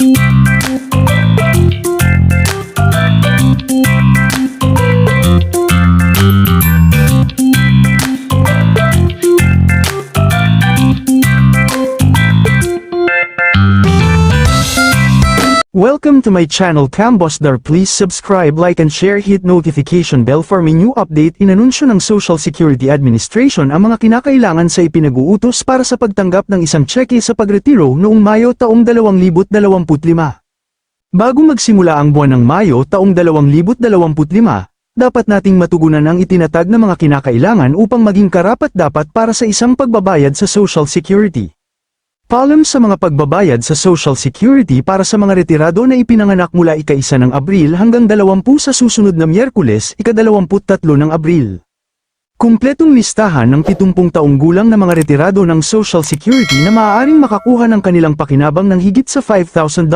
you Welcome to my channel Cambosdar. Please subscribe, like and share hit notification bell for my new update. Inanunsyo ng Social Security Administration ang mga kinakailangan sa ipinag-uutos para sa pagtanggap ng isang cheque sa pagretiro noong Mayo taong 2025. Bago magsimula ang buwan ng Mayo taong 2025, dapat nating matugunan ang itinatag na mga kinakailangan upang maging karapat-dapat para sa isang pagbabayad sa Social Security. Paalam sa mga pagbabayad sa Social Security para sa mga retirado na ipinanganak mula ika-1 ng Abril hanggang 20 sa susunod na Miyerkules, ika-23 ng Abril. Kumpletong listahan ng 70 taong gulang na mga retirado ng Social Security na maaaring makakuha ng kanilang pakinabang ng higit sa $5,000.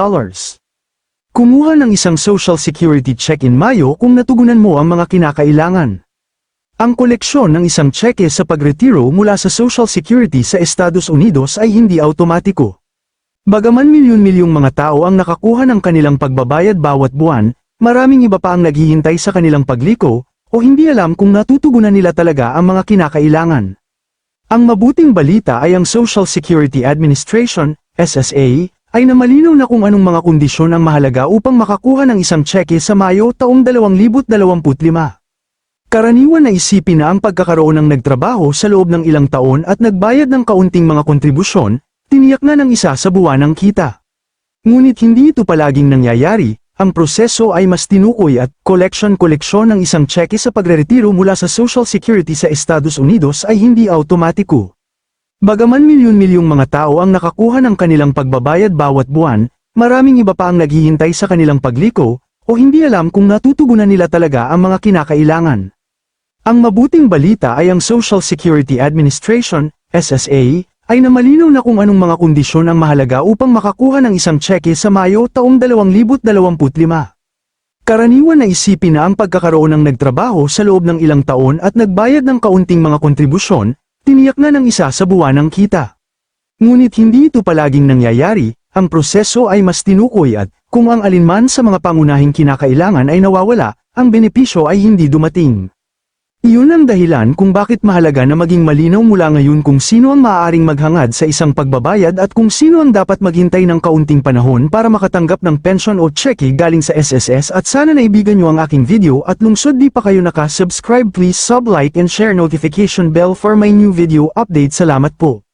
Kumuha ng isang Social Security check in Mayo kung natugunan mo ang mga kinakailangan. Ang koleksyon ng isang cheque sa pagretiro mula sa Social Security sa Estados Unidos ay hindi automatiko. Bagaman milyon-milyong mga tao ang nakakuha ng kanilang pagbabayad bawat buwan, maraming iba pa ang naghihintay sa kanilang pagliko, o hindi alam kung natutugunan nila talaga ang mga kinakailangan. Ang mabuting balita ay ang Social Security Administration, SSA, ay namalinaw na kung anong mga kondisyon ang mahalaga upang makakuha ng isang cheque sa Mayo taong 2025. Karaniwan na isipin na ang pagkakaroon ng nagtrabaho sa loob ng ilang taon at nagbayad ng kaunting mga kontribusyon, tiniyak na ng isa sa buwanang kita. Ngunit hindi ito palaging nangyayari, ang proseso ay mas tinukoy at collection-collection ng isang cheque sa pagreretiro mula sa Social Security sa Estados Unidos ay hindi automatiko. Bagaman milyon-milyong mga tao ang nakakuha ng kanilang pagbabayad bawat buwan, maraming iba pa ang naghihintay sa kanilang pagliko, o hindi alam kung natutugunan nila talaga ang mga kinakailangan. Ang mabuting balita ay ang Social Security Administration, SSA, ay namalinaw na kung anong mga kondisyon ang mahalaga upang makakuha ng isang cheque sa Mayo taong 2025. Karaniwan na isipin na ang pagkakaroon ng nagtrabaho sa loob ng ilang taon at nagbayad ng kaunting mga kontribusyon, tiniyak na ng isa sa buwanang kita. Ngunit hindi ito palaging nangyayari, ang proseso ay mas tinukoy at, kung ang alinman sa mga pangunahing kinakailangan ay nawawala, ang benepisyo ay hindi dumating. Iyon ang dahilan kung bakit mahalaga na maging malinaw mula ngayon kung sino ang maaaring maghangad sa isang pagbabayad at kung sino ang dapat maghintay ng kaunting panahon para makatanggap ng pension o cheque galing sa SSS at sana naibigan nyo ang aking video at lungsod di pa kayo naka-subscribe. Please sub like and share notification bell for my new video update. Salamat po.